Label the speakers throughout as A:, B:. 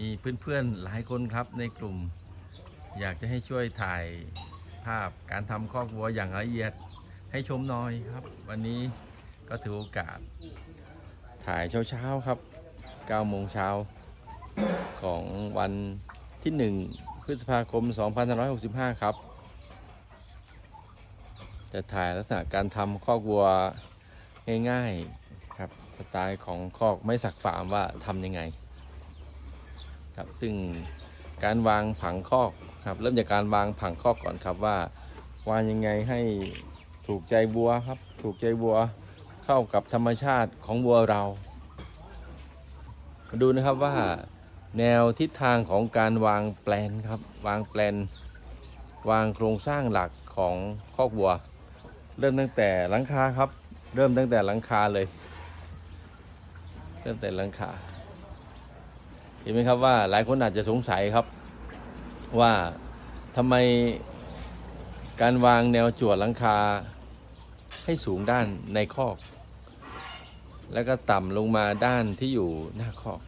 A: มีเพื่อนๆหลายคนครับในกลุ่ม อยากจะให้ช่วยถ่ายภาพการทำคอกวัวอย่างละเอียดให้ชมหน่อยครับ วันนี้ก็ถือโอกาส ถ่ายเช้าๆครับ9โมงเช้าของวันที่ 1 พฤษภาคม 2565 ครับ จะถ่ายลักษณะการทำคอกวัวง่ายๆครับ สไตล์ของคอกไม่สักฟาร์มว่าทำยังไง ครับซึ่งการวางผังคอกครับเริ่มจากการวางผังคอกก่อนครับว่าวางยังไงให้ถูกใจวัวครับ ถูกใจวัวเข้ากับธรรมชาติของวัวเรา มาดูนะครับว่าแนวทิศทางของการวางแปลนครับ วางแปลน วางโครงสร้างหลักของคอกวัว เริ่มตั้งแต่หลังคาครับ เริ่มตั้งแต่หลังคาเลย เริ่มแต่หลังคา ห็นไหมครับว่าหลายคนอาจจะสงสัยครับว่าทำไมการวางแนวจวดหลังคาให้สูงด้านในคอก แล้วก็ต่ำลงมาด้านที่อยู่หน้าคอก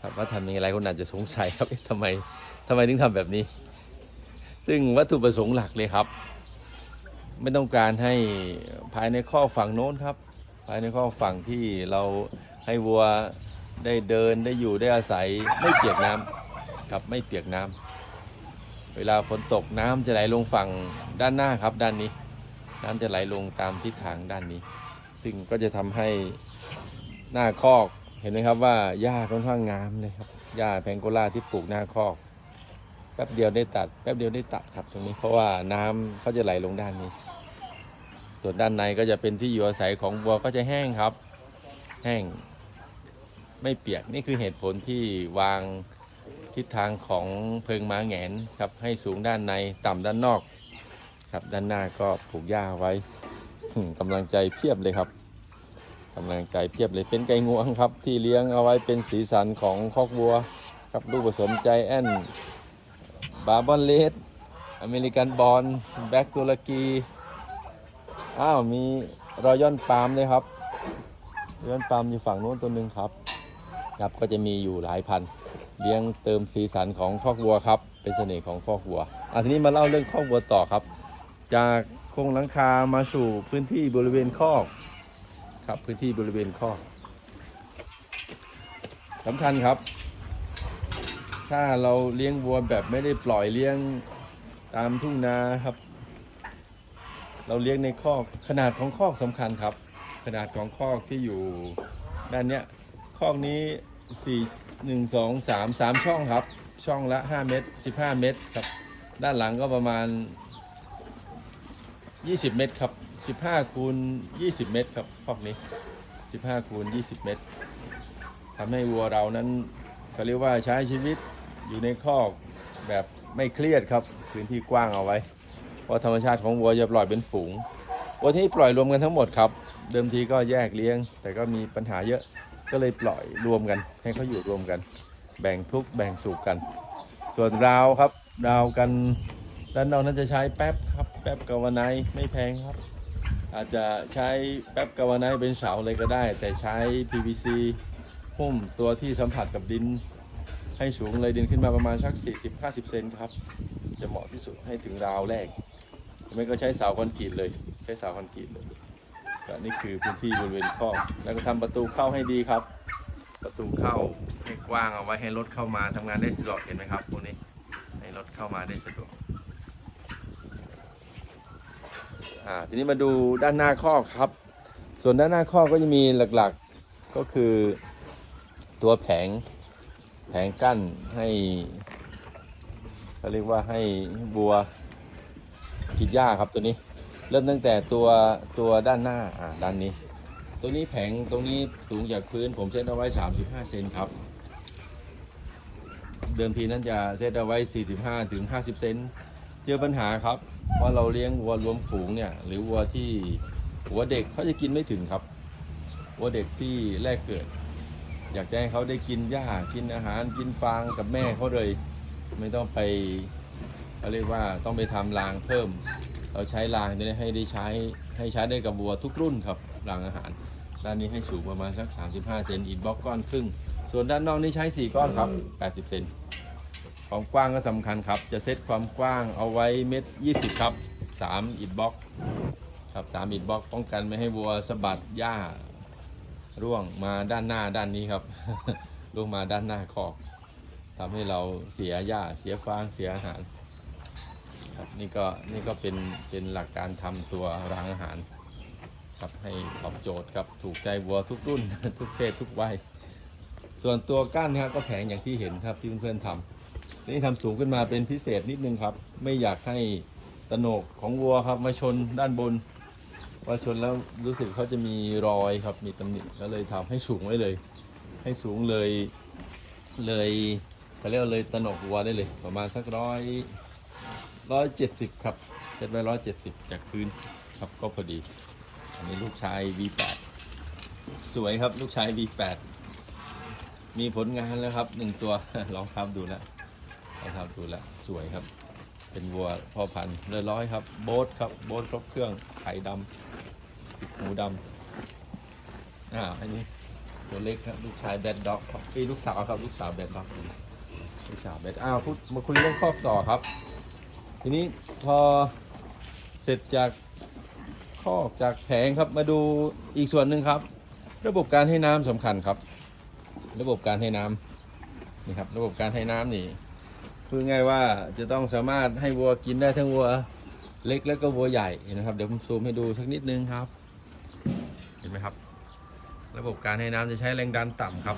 A: ครับว่าทำยังไงหลายคนอาจจะสงสัยครับเอ๊ะทำไมทำไมถึงทำแบบนี้ ซึ่งวัตถุประสงค์หลักเลยครับ ไม่ต้องการให้ภายในข้อกฝั่งโน้นครับ ภายในข้อกฝั่งที่เราให้วัว ได้เดินได้อยู่ได้อาศัยไม่เปียกน้ำครับไม่เปียกน้ำเวลาฝนตกน้ำจะไหลลงฝั่งด้านหน้าครับด้านนี้ น้ำจะไหลลงตามทิศทางด้านนี้ ซึ่งก็จะทำให้หน้าคอกเห็นไหมครับว่าหญ้าค่อนข้างงามเลยครับหญ้าแพงโกลาที่ปลูกหน้าคอกแป๊บเดียวได้ตัดแป๊บเดียวได้ตัดครับตรงนี้เพราะว่าน้ำเขาจะไหลลงด้านนี้ ส่วนด้านในก็จะเป็นที่อยู่อาศัยของวัวก็จะแห้งครับ แห้ง ไม่เปียกนี่คือเหตุผลที่วางทิศทางของเพิงม้าแงนครับให้สูงด้านในต่ำด้านนอก ครับด้านหน้าก็ปลูกหญ้าไว้กำลังใจเพียบเลยครับกำลังใจเพียบเลยเป็นไก่งวงครับ ที่เลี้ยงเอาไว้เป็นสีสันของคอกวัว ครับลูกผสมใจแอนบาบอนเลสอเมริกันบอลแบ็กตุรกีอ้าวมีรอยย่อนปาล์มเลยครับรอยย่อนปาล์มอยู่ฝั่งโน้นตัวหนึ่งครับ ครับก็จะมีอยู่หลายพัน เลี้ยงเติมสีสันของคอกวัวครับ เป็นเสน่ห์ของคอกวัวอะทีนี้มาเล่าเรื่องคอกวัวต่อครับ จากโครงหลังคามาสู่พื้นที่บริเวณคอกครับพื้นที่บริเวณคอกสำคัญครับ ถ้าเราเลี้ยงวัวแบบไม่ได้ปล่อยเลี้ยงตามทุ่งนาครับ เราเลี้ยงในคอกขนาดของคอกสำคัญครับ ขนาดของคอกที่อยู่ด้านเนี้ยคอกนี้ 4 1 2 3 3ช่องครับ ช่องละ5เมตร15เมตรครับ ด้านหลังก็ประมาณ20เมตรครับ15คูณ20เมตรครับคอกนี้15คูณ20เมตรทำให้วัวเรานั้นเขาเรียกว่าใช้ชีวิตอยู่ในคอกแบบไม่เครียดครับ พื้นที่กว้างเอาไว้ เพราะธรรมชาติของวัวจะปล่อยเป็นฝูงวัวที่ปล่อยรวมกันทั้งหมดครับ เดิมทีก็แยกเลี้ยง แต่ก็มีปัญหาเยอะ ก็เลยปล่อยรวมกัน ให้เขาอยู่รวมกัน แบ่งทุกแบ่งสุขกัน ส่วนราวครับราวกันด้านนอกนั้นจะใช้แป๊บครับ แป๊บกาวไนไม่แพงครับ อาจจะใช้แป๊บกาวไนเป็นเสาเลยก็ได้ แต่ใช้ PVC หุ้มตัวที่สัมผัสกับดิน ให้สูงเลยดินขึ้นมาประมาณสัก 40-50 เซนครับ จะเหมาะที่สุดให้ถึงราวแรกไม่ก็ใช้เสาคอนกรีตเลย ใช้เสาคอนกรีตเลย ก็นี่คือพื้นที่บริเวณคอกแล้วก็ทำประตูเข้าให้ดีครับ ประตูเข้าให้กว้างเอาไว้ให้รถเข้ามาทำงานได้สะดวกเห็นไหมครับพวกนี้ให้รถเข้ามาได้สะดวกอ่าทีนี้มาดูด้านหน้าข้อกครับ ส่วนด้านหน้าข้อกก็จะมีหลักๆก็คือตัวแผงแผงกั้นให้เขาเรียกว่าให้บัวกินหญ้าครับตัวนี้ เริ่มตั้งแต่ตัวตัวด้านหน้าอ่าด้านนี้ ตัวนี้แผงตรงนี้สูงจากพื้นผมเซตเอาไว้ 35 เซนครับ เดิมทีนั้นจะเซตเอาไว้ 45ถึง50 เซนเจอปัญหาครับว่าเราเลี้ยงวัวรวมฝูงเนี่ยหรือวัวที่หัวเด็กเขาจะกินไม่ถึงครับวัวเด็กที่แรกเกิด อยากจะให้เขาได้กินหญ้ากินอาหารกินฟางกับแม่เขาเลย ไม่ต้องไปเขาเรียกว่าต้องไปทำรางเพิ่ม เราใช้รางนี้ให้ได้ใช้ให้ใช้ได้กับวัวทุกรุ่นครับรางอาหาร ด้านนี้ให้สูงประมาณสัก 35 เซนอินบล็อกก้อนครึ่ง ส่วนด้านนอกนี่ใช้ 4 ก้อนครับ 80 เซนความกว้างก็สำคัญครับ จะเซตความกว้างเอาไว้เม็ด20 ครับ 3 อิดบล็อกครับ 3 อิดบล็อกป้องกันไม่ให้วัวสะบัดหญ้าร่วงมาด้านหน้าด้านนี้ครับร่วงมาด้านหน้าคอกทำให้เราเสียหญ้าเสียฟางเสียอาหาร ครับนี่ก็นี่ก็เป็นเป็นหลักการทำตัวรางอาหารครับให้ตอบโจทย์ครับถูกใจวัวทุกรุ่น ทุกเพศทุกวัยส่วนตัวก้านครับก็แข็งอย่างที่เห็นครับที่เพื่อนๆทำนี่ทำสูงขึ้นมาเป็นพิเศษนิดนึงครับ ไม่อยากให้ตโหนกของวัวครับมาชนด้านบนพอชนแล้วรู้สึกเขาจะมีรอยครับมีตำหนิก็เลยทำให้สูงไว้เลย ให้สูงเลยเลยเขาเรียกเลยตโหนกวัวได้เลย ประมาณสักร้อย ร้อยเจ็ดสิบครับเซตไว้ร้อยเจ็ดสิบจากพื้นครับก็พอดี อันนี้ลูกชาย V8 สวยครับลูกชาย V8 มีผลงานแล้วครับหนึ่งตัวลองทำดูแล้วลองทำดูแล้วสวยครับ เป็นวัวพ่อพันธุ์เลือร้อยครับ โบ๊ทครับโบ๊ทครบเครื่องไข่ดำหมูดำอ่าอันนี้ตัวเล็กครับลูกชายแบดด็อกครับพี่ลูกสาวครับลูกสาวแบดด็อกลูกสาวแบดอ้าวพูดมาคุยเรื่องครอบต่อครับ ทีนี้พอเสร็จจากคอกจากแผงครับมาดูอีกส่วนหนึ่งครับ ระบบการให้น้ำสำคัญครับ ระบบการให้น้ำนี่ครับ ระบบการให้น้ำนี่พูดง่ายว่าจะต้องสามารถให้วัวกินได้ทั้งวัวเล็กแล้วก็วัวใหญ่นะครับ เดี๋ยวผมซูมให้ดูสักนิดนึงครับ เห็นไหมครับ ระบบการให้น้ำจะใช้แรงดันต่ำครับ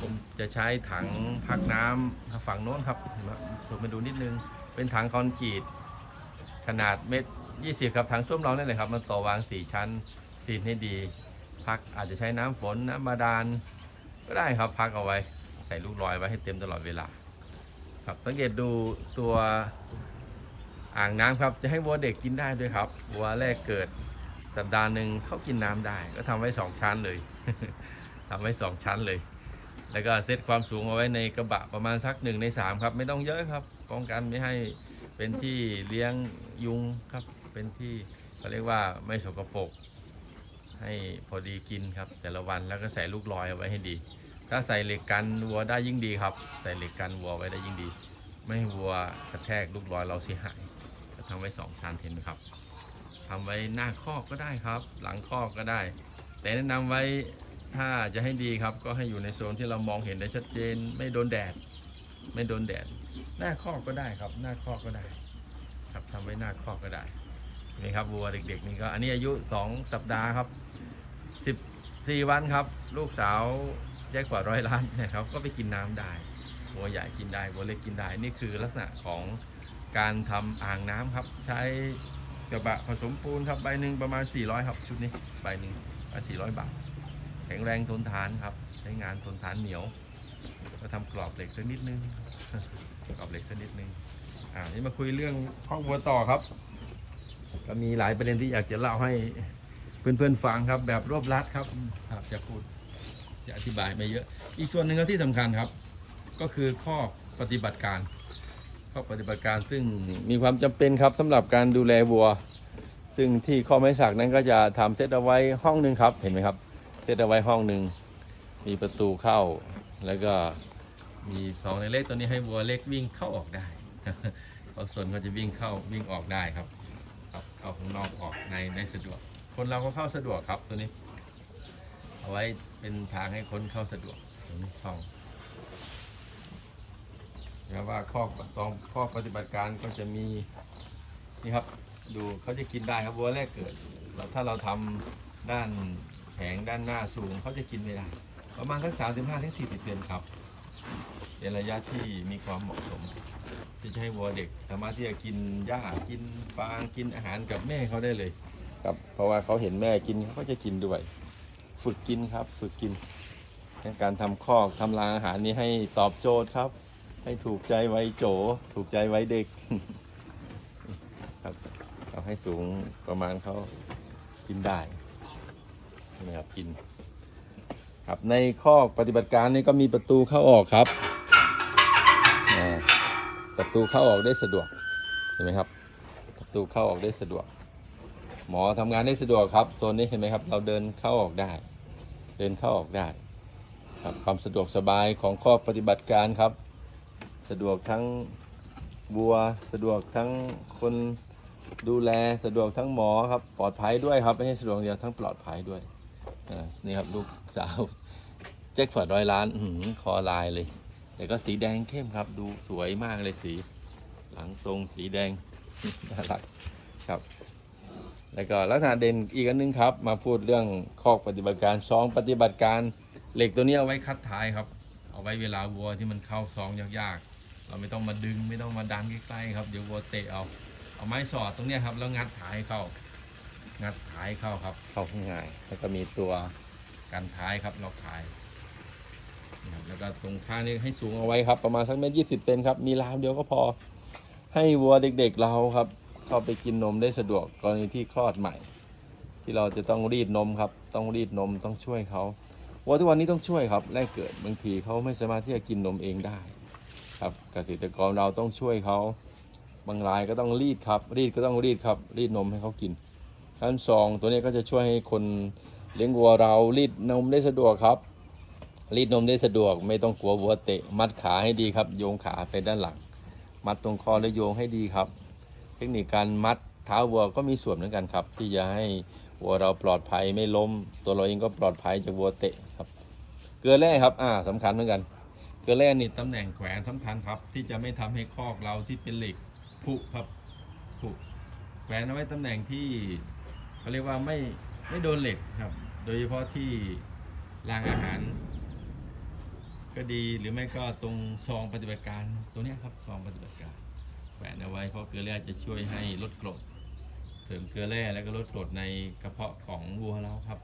A: ผมจะใช้ถังพักน้ำฝั่งโน้นครับเห็นไหมซูมไปดูนิดนึง เป็นถังคอนกรีตขนาดเมตรยี่สิบครับถังส้วมเราเนี่ยเลยครับ มันต่อวางสี่ชั้นซีนให้ดี พักอาจจะใช้น้ำฝนน้ำบาดาลก็ได้ครับพักเอาไว้ ใส่ลูกลอยไว้ให้เต็มตลอดเวลา ครับสังเกตดูตัวอ่างน้ำครับจะให้วัวเด็กกินได้ด้วยครับวัวแรกเกิดสัปดาห์หนึ่งเขากินน้ำได้ ก็ทำไว้สองชั้นเลยทำไว้สองชั้นเลย แล้วก็เซตความสูงเอาไว้ในกระบะประมาณสักหนึ่งในสามครับ ไม่ต้องเยอะครับ ป้องกันไม่ให้เป็นที่เลี้ยงยุงครับ เป็นที่เขาเรียกว่าไม่สกปรกให้พอดีกินครับ แต่ละวันแล้วก็ใส่ลูกลอยเอาไว้ให้ดี ถ้าใส่เหล็กกันวัวได้ยิ่งดีครับ ใส่เหล็กกันวัวไว้ได้ยิ่งดี ไม่ให้วัวกระแทกลูกลอยเราเสียหายก็ทำไว้สองชั้นเห็นไหมครับทำไว้หน้าคอกก็ได้ครับ หลังคอกก็ได้ แต่แนะนำไว้ถ้าจะให้ดีครับ ก็ให้อยู่ในโซนที่เรามองเห็นได้ชัดเจน ไม่โดนแดด ไม่โดนแดด หน้าคอกก็ได้ครับ หน้าคอกก็ได้ ครับทำไว้หน้าคอกก็ได้นี่ครับวัวเด็ก ๆ นี่ก็อันนี้อายุ 2 สัปดาห์ครับ 14 วันครับ ลูกสาวแยกกว่าร้อยล้านนะครับก็ไปกินน้ำได้วัวใหญ่กินได้วัวเล็กกินได้นี่คือลักษณะของการทำอ่างน้ำครับ ใช้กระบะผสมปูนครับใบหนึ่งประมาณ 400 ครับ ชุดนี้ใบหนึ่ง400 บาท แข็งแรงทนทานครับใช้งานทนทานเหนียว ก็ทำกรอบเหล็กสักนิดนึงกรอบเหล็กสักนิดนึงอ่านี่มาคุยเรื่องข้อกวัวต่อครับ ก็มีหลายประเด็นที่อยากจะเล่าให้เพื่อนๆฟังครับ แบบรวบรัดครับครับจะพูดจะอธิบายไม่เยอะ อีกส่วนหนึ่งครับที่สำคัญครับ ก็คือข้อปฏิบัติการข้อปฏิบัติการซึ่งมีความจำเป็นครับสำหรับการดูแลวัว ซึ่งที่ข้อไม้สักนั้นก็จะทำเซตเอาไว้ห้องหนึ่งครับเห็นไหมครับเซตเอาไว้ห้องหนึ่งมีประตูเข้า แล้วก็มีสองในเล็กตัวนี้ให้วัวเล็กวิ่งเข้าออกได้บางส่วนก็จะวิ่งเข้าวิ่งออกได้ครับครับเข้าข้างนอกออกในได้สะดวก คนเราก็เข้าสะดวกครับตัวนี้ เอาไว้เป็นทางให้คนเข้าสะดวกตัวนี้ช่องแล้วว่าข้อตองข้อปฏิบัติการก็จะมีนี่ครับดูเขาจะกินได้ครับวัวแรกเกิดแล้วถ้าเราทำด้านแผงด้านหน้าสูงเขาจะกินไม่ได้ ประมาณสักสามสิบห้าถึงสี่สิบเซนครับเป็นระยะที่มีความเหมาะสม ที่จะให้วัวเด็กสามารถที่จะกินหญ้ากินฟางกินอาหารกับแม่เขาได้เลย ครับ เพราะว่าเขาเห็นแม่กินเขาก็จะกินด้วย ฝึกกินครับ ฝึกกินในการทำคอกทำรางอาหารนี้ให้ตอบโจทย์ครับ ให้ถูกใจไว้โจ ถูกใจไว้เด็กครับเอาให้สูงประมาณเขากินได้ใช่ไหมครับกิน ครับในข้อปฏิบัติการนี้ก็มีประตูเข้าออกครับ ประตูเข้าออกได้สะดวกเห็นไหมครับ ประตูเข้าออกได้สะดวก หมอทำงานได้สะดวกครับโซนนี้เห็นไหมครับ เราเดินเข้าออกได้ เดินเข้าออกได้ครับความสะดวกสบายของข้อปฏิบัติการครับ สะดวกทั้งวัวสะดวกทั้งคนดูแลสะดวกทั้งหมอครับปลอดภัยด้วยครับไม่ใช่สะดวกเดียวทั้งปลอดภัยด้วยอ่านี่ครับลูกสาว แจ็คพอตร้อยล้านอื้อหืคอลายเลย แต่ก็สีแดงเข้มครับ ดูสวยมากเลยสี หลังตรงสีแดงน่ารักครับ แล้วก็ลักษณะเด่นอีกอันนึงครับ มาพูดเรื่องข้อปฏิบัติการซองปฏิบัติการเหล็กตัวนี้เอาไว้คัดท้ายครับ เอาไว้เวลาวัวที่มันเข้าซองยากๆ เราไม่ต้องมาดึงไม่ต้องมาดันใกล้ๆครับเดี๋ยววัวเตะเอาเอาไม้สอดตรงนี้ครับแล้วงัดท้ายเข้า งัดท้ายเข้าครับ เข้าง่ายแล้วก็มีตัวกันท้ายครับล็อกท้าย นะครับแล้วก็ตรงข้างนี้ให้สูงเอาไว้ครับ ประมาณสักเมตรยี่สิบเซนครับ มีราวเดียวก็พอ ให้วัวเด็กๆเราครับ เข้าไปกินนมได้สะดวกกรณีที่คลอดใหม่ ที่เราจะต้องรีดนมครับ ต้องรีดนมต้องช่วยเขาวัวทุกวันนี้ต้องช่วยครับแรกเกิดบางทีเขาไม่สามารถที่จะกินนมเองได้ ครับเกษตรกรเราต้องช่วยเขาบางรายก็ต้องรีดครับ รีดก็ต้องรีดครับ รีดนมให้เขากินขั้นซองตัวนี้ก็จะช่วยให้คนเลี้ยงวัวเรารีดนมได้สะดวกครับ รีดนมได้สะดวกไม่ต้องกลัววัวเตะ มัดขาให้ดีครับ โยงขาไปด้านหลัง มัดตรงคอแล้วโยงให้ดีครับ เทคนิคการมัดเท้าวัวก็มีส่วนเหมือนกันครับ ที่จะให้วัวเราปลอดภัยไม่ล้ม ตัวเราเองก็ปลอดภัยจากวัวเตะครับ เกลือแร่ครับอ่าสำคัญเหมือนกัน เกลือแร่นี่ตำแหน่งแขวนสำคัญครับ ที่จะไม่ทำให้คอกเราที่เป็นเหล็กผุครับผุแขวนเอาไว้ตำแหน่งที่เขาเรียกว่าไม่ไม่โดนเหล็กครับ โดยเฉพาะที่รางอาหาร ก็ดีหรือไม่ก็ตรงซองปฏิบัติการตัวนี้ครับซองปฏิบัติการแขวนเอาไว้เพราะเกลือแร่จะช่วยให้ลดกรดเสริมเกลือแร่แล้วก็ลดกรดในกระเพาะของวัวเราครับ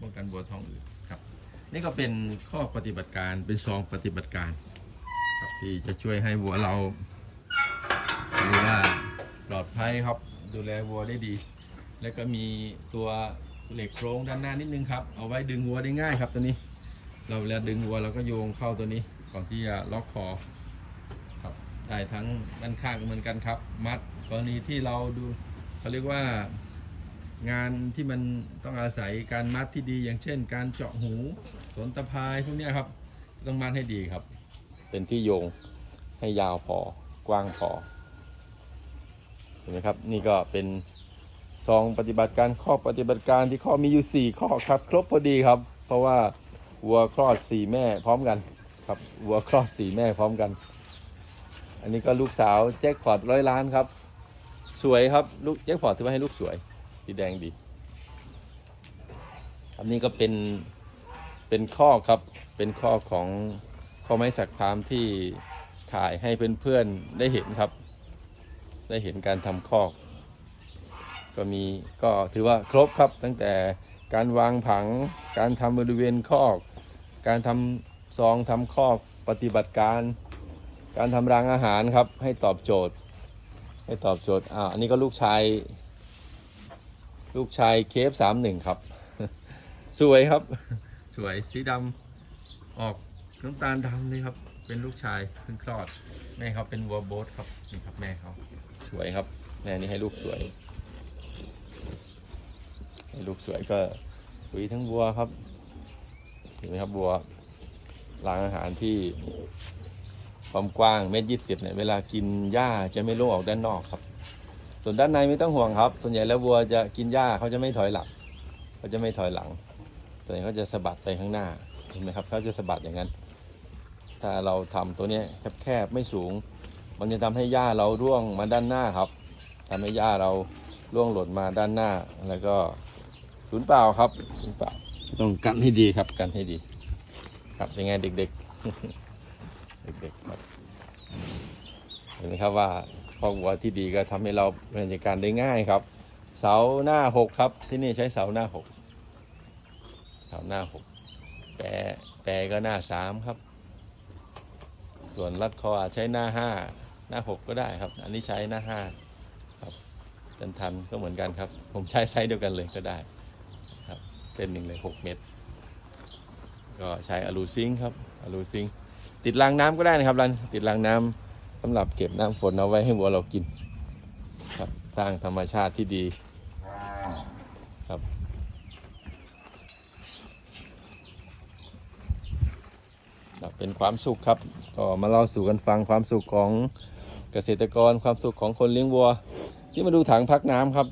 A: ป้องกันวัวท้องอืดครับ นี่ก็เป็นข้อปฏิบัติการเป็นซองปฏิบัติการครับที่จะช่วยให้วัวเราเรียกว่าปลอดภัยครับดูแลวัวได้ดี แล้วก็มีตัวเหล็กโครงด้านหน้านิดนึงครับเอาไว้ดึงวัวได้ง่ายครับตัวนี้ เราเวลาดึงวัวเราก็โยงเข้าตัวนี้ ก่อนที่จะล็อกคอครับได้ทั้งด้านข้างเหมือนกันครับ มัดกรณีที่เราดูเขาเรียกว่างานที่มันต้องอาศัยการมัดที่ดี อย่างเช่น การเจาะหูสนตะพายพวกนี้ครับต้องมัดให้ดีครับ เป็นที่โยงให้ยาวพอกว้างพอเห็นไหมครับนี่ก็เป็นซองปฏิบัติการข้อปฏิบัติการที่ข้อมีอยู่ 4 ข้อครับ ครบพอดีครับ เพราะว่า วัวคลอด4แม่พร้อมกันครับวัวคลอด4แม่พร้อมกัน อันนี้ก็ลูกสาวแจ็คพอตร้อยล้านครับ สวยครับลูกแจ็คพอตถือว่าให้ลูกสวยสีแดงดี อันนี้ก็เป็นเป็นข้อครับเป็นข้อของข้อไม้สักพามที่ถ่ายให้เพื่อนๆได้เห็นครับ ได้เห็นการทำคอกก็มีก็ถือว่าครบครับตั้งแต่การวางผังการทำบริเวณคอก การทำซองทำคอกปฏิบัติการ การทำรางอาหารครับ ให้ตอบโจทย์ ให้ตอบโจทย์อ่าอันนี้ก็ลูกชาย ลูกชายเคฟสามหนึ่งครับ สวยครับ สวยสีดำออกน้ำตาลดำเลยครับ เป็นลูกชายเพิ่งคลอดแม่เขาเป็นวัวโบสครับนี่ครับแม่เขาสวยครับแม่นี่ให้ลูกสวยให้ลูกสวยก็ปุ๋ยทั้งวัวครับ เห็นไหมครับวัวรางอาหารที่ความกว้างเมตรยี่สิบเนี่ยเวลากินหญ้าจะไม่ล่วงออกด้านนอกครับ ส่วนด้านในไม่ต้องห่วงครับ ส่วนใหญ่แล้ววัวจะกินหญ้าเขาจะไม่ถอยหลังเขาจะไม่ถอยหลังส่วนใหญ่เขาจะสะบัดไปข้างหน้าเห็นไหมครับเขาจะสะบัดอย่างนั้น ถ้าเราทำตัวนี้แคบๆไม่สูง มันจะทำให้หญ้าเราร่วงมาด้านหน้าครับทำให้หญ้าเราร่วงหล่นมาด้านหน้าแล้วก็ศูนย์เปล่าครับศูนย์เปล่า ต้องกันให้ดีครับกันให้ดี ครับยังไงเด็กๆ เด็กๆครับเห็นไหมครับว่าคอกวัวที่ดีก็ทำให้เราบริหารจัดการได้ง่ายครับ เสาหน้าหกครับ ที่นี่ใช้เสาหน้าหกเสาหน้าหกแปรแปรก็หน้าสามครับ ส่วนรัดคอใช้หน้าห้าหน้าหกก็ได้ครับ อันนี้ใช้หน้าห้าครับจันทันก็เหมือนกันครับ ผมใช้ไซส์เดียวกันเลยก็ได้ เส้นหนึ่งเลยหกเมตรก็ใช้อลูซิงครับอลูซิง ติดรางน้ำก็ได้นะครับรันติดรางน้ำสำหรับเก็บน้ำฝนเอาไว้ให้วัวเรากิน ครับสร้างธรรมชาติที่ดีครับ เป็นความสุขครับก็มาเล่าสู่กันฟังความสุขของเกษตรกรความสุขของคนเลี้ยงวัว ที่มาดูถังพักน้ำครับ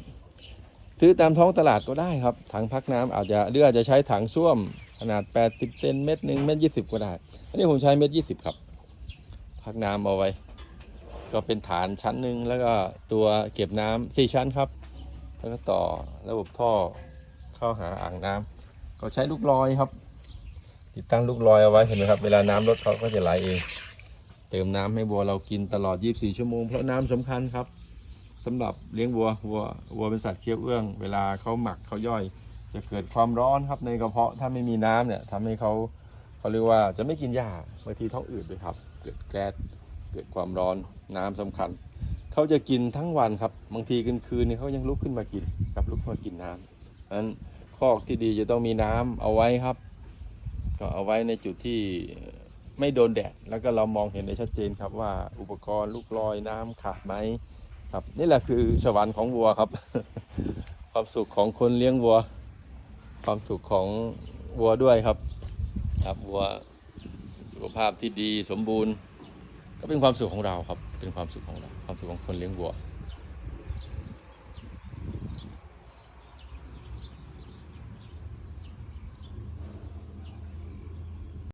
A: ซื้อตามท้องตลาดก็ได้ครับ ถังพักน้ำอาจจะหรืออาจจะใช้ถังส้วมขนาด 80 เซนเม็ดหนึ่งเม็ดยี่สิบก็ได้ อันนี้ผมใช้เม็ดยี่สิบครับ พักน้ำเอาไว้ ก็เป็นฐานชั้นหนึ่งแล้วก็ตัวเก็บน้ำสี่ชั้นครับ แล้วก็ต่อระบบท่อเข้าหาอ่างน้ำก็ใช้ลูกลอยครับ ติดตั้งลูกลอยเอาไว้เห็นไหมครับ เวลาน้ำลดเขาก็จะไหลเอง เติมน้ำให้วัวเรากินตลอด 24 ชั่วโมงเพราะน้ำสำคัญครับ สำหรับเลี้ยงวัววัววัวเป็นสัตว์เคี้ยวเอื้อง เวลาเขาหมักเขาย่อย จะเกิดความร้อนครับในกระเพาะถ้าไม่มีน้ำเนี่ยทำให้เขาเขาเรียกว่าจะไม่กินหญ้าบางทีท้องอืดด้วยครับ เกิดแก๊สเกิดความร้อนน้ำสำคัญเขาจะกินทั้งวันครับบางทีกลางคืนเนี่ยเขายังลุกขึ้นมากินครับลุกขึ้นมากินน้ำนั้นคอกที่ดีจะต้องมีน้ำเอาไว้ครับ ก็เอาไว้ในจุดที่ไม่โดนแดด แล้วก็เรามองเห็นได้ชัดเจนครับว่าอุปกรณ์ลูกลอยน้ำขาดไหม ครับ นี่แหละคือสวรรค์ของวัวครับ ความสุขของคนเลี้ยงวัว ความสุขของวัวด้วยครับ ครับวัวสุขภาพที่ดีสมบูรณ์ ก็เป็นความสุขของเราครับ เป็นความสุขของเรา ความสุขของคนเลี้ยงวัว